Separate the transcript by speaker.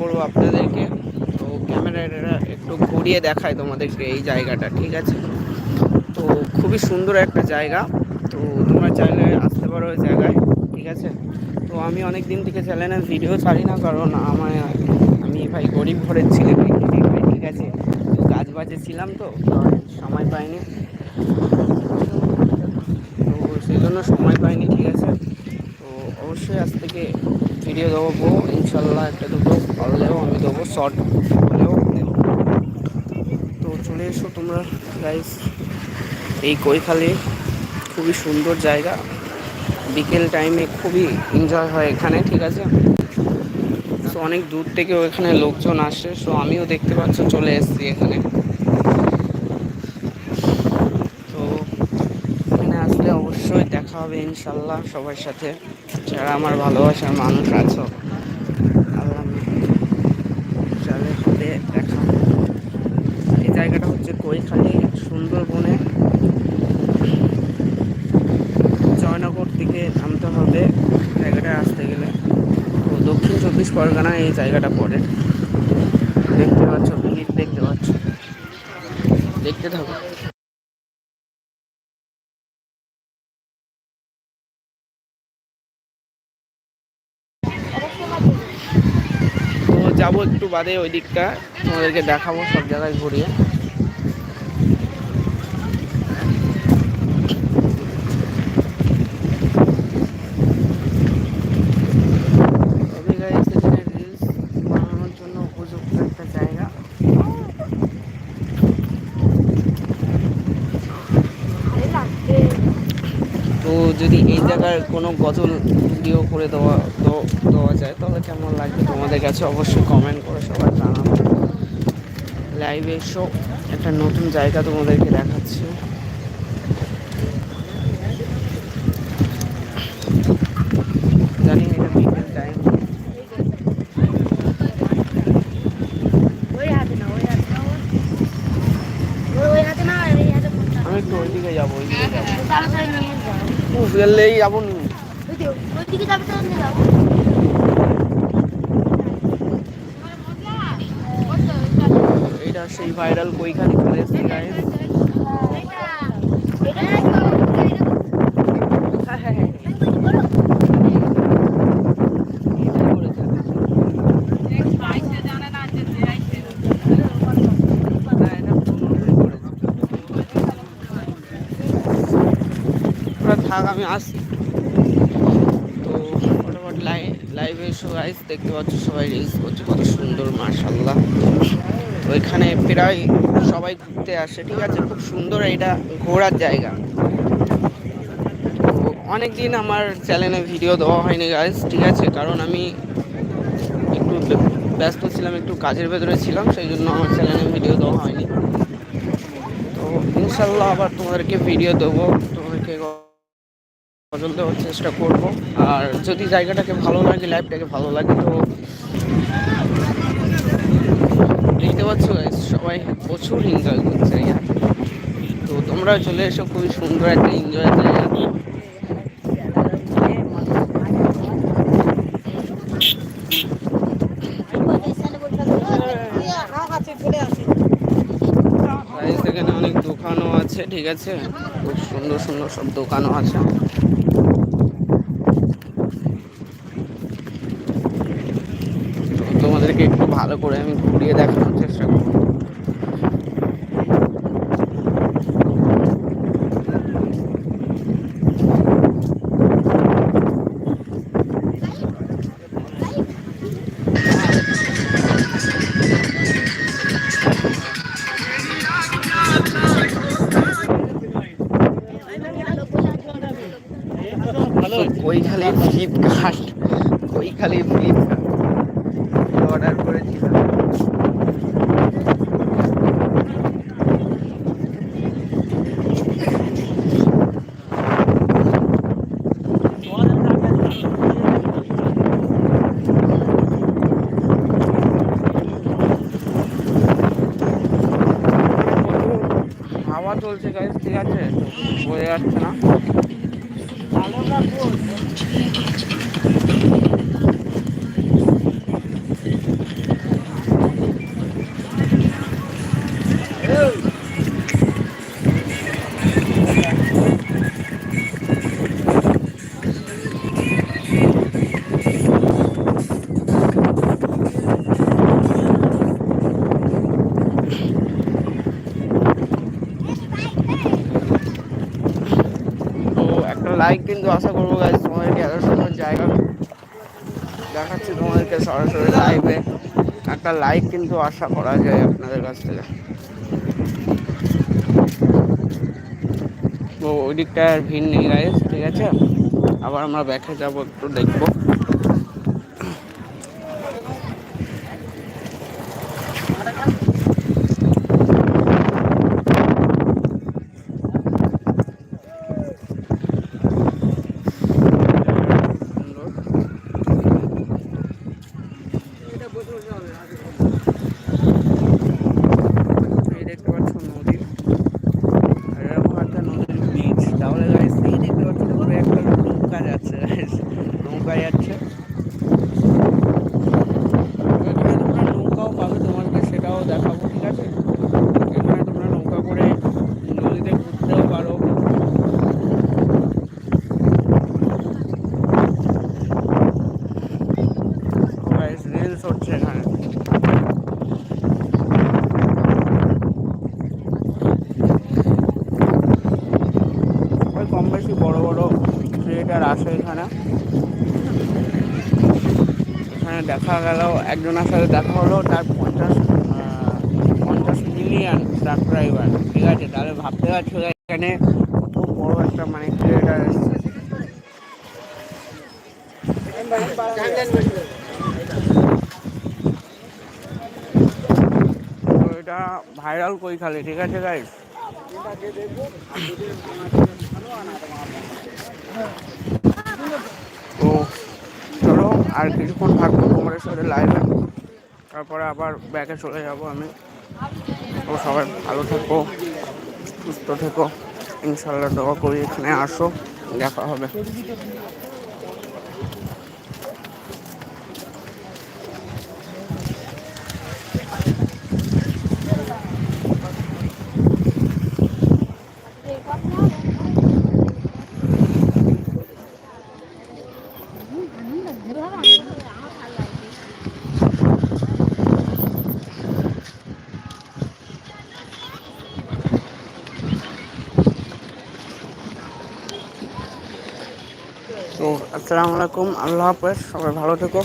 Speaker 1: করব আপনাদেরকে। তো ক্যামেরাটা একটু ঘুরিয়ে দেখায় তোমাদেরকে এই জায়গাটা, ঠিক আছে? তো খুবই সুন্দর একটা জায়গা। তো তোমরা চাইলে আসতে পারো ওই জায়গায়, ঠিক আছে? তো আমি অনেক দিন থেকে চ্যানেলে ভিডিও ছাড়ি না, কারণ আমার আমি ভাই গরিব ঘরের ছেলে ঠিক আছে? তো কাজ বাজে ছিলাম তো তো সময় পাইনি। তো সেই জন্য সময় পাইনি, ঠিক আছে? তো অবশ্যই আজ থেকে ভিডিও দেবো ইনশাল্লাহ একটা দুটো। পারলেও আমি দেবো শর্ট হলেও দেবো তো চলে এসো তোমরা গাইস এই কৈখালি খুবই সুন্দর জায়গা। বিকেল টাইমে খুবই এনজয় হয় এখানে, ঠিক আছে? সো অনেক দূর থেকে ওখানে লোকজন আসে সো আমিও দেখতে পাচ্ছ চলে এসেছি এখানে। তো এখানে আসলে অবশ্যই দেখা হবে ইনশাল্লাহ সবার সাথে। যারা আমার ভালোবাসার মানুষ আছো আল্লাহ হবে দেখা। এই জায়গাটা হচ্ছে কৈখালি, সুন্দরবনে। জয়নগর থেকে নামতে হবে জায়গাটায় আসতে গেলে। তো দক্ষিণ চব্বিশ পরগনা এই জায়গাটা পড়ে। দেখতে পাচ্ছ ভিড় দেখতে পাচ্ছ। দেখতে থাকো। যাব একটু বাদে ওই দিকটা তোমাদেরকে দেখাবো সব জায়গায় ঘুরিয়ে তবে guys, এখানে reels বানানোর জন্য উপযুক্ত একটা জায়গা তো যদি এই জায়গার কোনো গজল ভিডিও করে দেওয়া দেওয়া- যায়, তাহলে কেমন লাগবে তোমাদের কাছে? অবশ্যই কমেন্ট করে সবাই জানাব। লাইভে এসো, একটা নতুন জায়গা তোমাদেরকে দেখাচ্ছি জানি এটা বিকেল টাইম
Speaker 2: ওই হাতে না ওই হাতে না ওই ওই হাতে না এই হাতে
Speaker 1: আমি একটু ওইদিকে যাব ওইদিকে যাব
Speaker 2: তাড়াতাড়ি নিয়ে যাও
Speaker 1: গেলেই যাব এইটা সেই ভাইরাল বইখানি চলে এসছে গাইস হ্যাঁ হ্যাঁ হ্যাঁ এটাই করেছে। হ্যাঁ, এটা পুরোটাই করেছে। তোরা থাক আমি আসি। তো ফটোফট লাইভ লাইভে গাইস দেখতে পাচ্ছ সবাই রিলস করছে, কত সুন্দর মার্শাল্লাহ ওইখানে প্রায় সবাই ঘুরতে আসে, ঠিক আছে? খুব সুন্দর এটা ঘোরার জায়গা। অনেক দিন আমার চ্যানেলে ভিডিও দেওয়া হয়নি গাইস ঠিক আছে? কারণ আমি একটু ব্যস্ত ছিলাম, একটু কাজের ভেতরে ছিলাম, সেই জন্য আমার চ্যানেলে ভিডিও দেওয়া হয়নি। তো ইনশাল্লাহ আবার তোমাদেরকে ভিডিও দেবো। গজল দেওয়ার চেষ্টা করব। আর যদি জায়গাটাকে ভালো লাগে লাইফটাকে ভালো লাগে, তো দেখতে পাচ্ছ সবাই প্রচুর এনজয় করছে তো তোমরা চলে এসো, খুবই সুন্দর একটা এনজয় জায়গা। অনেক দোকানও আছে, ঠিক আছে? খুব সুন্দর সুন্দর সব দোকানও আছে তো তোমাদেরকে একটু ভালো করে আমি ঘুরিয়ে দেখানোর চেষ্টা করব। Kaikhali Flipkart Kaikhali Flipkart order করেছিলাম। হাওয়া চলছে গাইজ ঠিক আছে? বোঝা যাচ্ছে না। লাইক কিন্তু আশা করব গাছ তোমাদেরকে এত সুন্দর জায়গা দেখাচ্ছি তোমাদেরকে সরাসরি লাইভে একটা লাইক কিন্তু আশা করা যায় আপনাদের কাছ থেকে। ওই দিকটা আর ভিড় নেই গাইজ ঠিক আছে? আবার আমরা ব্যাকে যাব, একটু দেখব এই দেখতে পাচ্ছ নদী আর এরকম একটা নদীর বীজ তাহলে গাইস এই দেখতে পাচ্ছ পুরো একটা নৌকা যাচ্ছে guys। নৌকা যাচ্ছে এখানে তোমরা নৌকাও পাবে তোমাদেরকে সেটাও দেখাবো ঠিক আছে এখানে তোমরা নৌকা করে নদীতে ঘুরতেও পারো গাইস রিলস হচ্ছে এখানে ওই কম বেশি বড় বড় ক্রিয়েটার আসে এখানে এখানে দেখা গেল একজনের সাথে দেখা হলো তার পঞ্চাশ পঞ্চাশ মিলিয়ন সাবস্ক্রাইবার ঠিক আছে, তাহলে ভাবতে পারছ এখানে খুব বড় একটা মানে ক্রিয়েটার এসছে। এটা ভাইরাল কই খালি, ঠিক আছে গাইস তো আর কিছুক্ষণ থাকব, তোমাদের সাথে লাইভে তারপরে আবার ব্যাকে চলে যাব আমি। তো সবাই ভালো থেকো, সুস্থ থেকো। ইনশাল্লাহ দোয়া করি, এখানে আসো, দেখা হবে। তো আসসালামু আলাইকুম। আল্লাহ হাফেজ সবাই ভালো থেকো।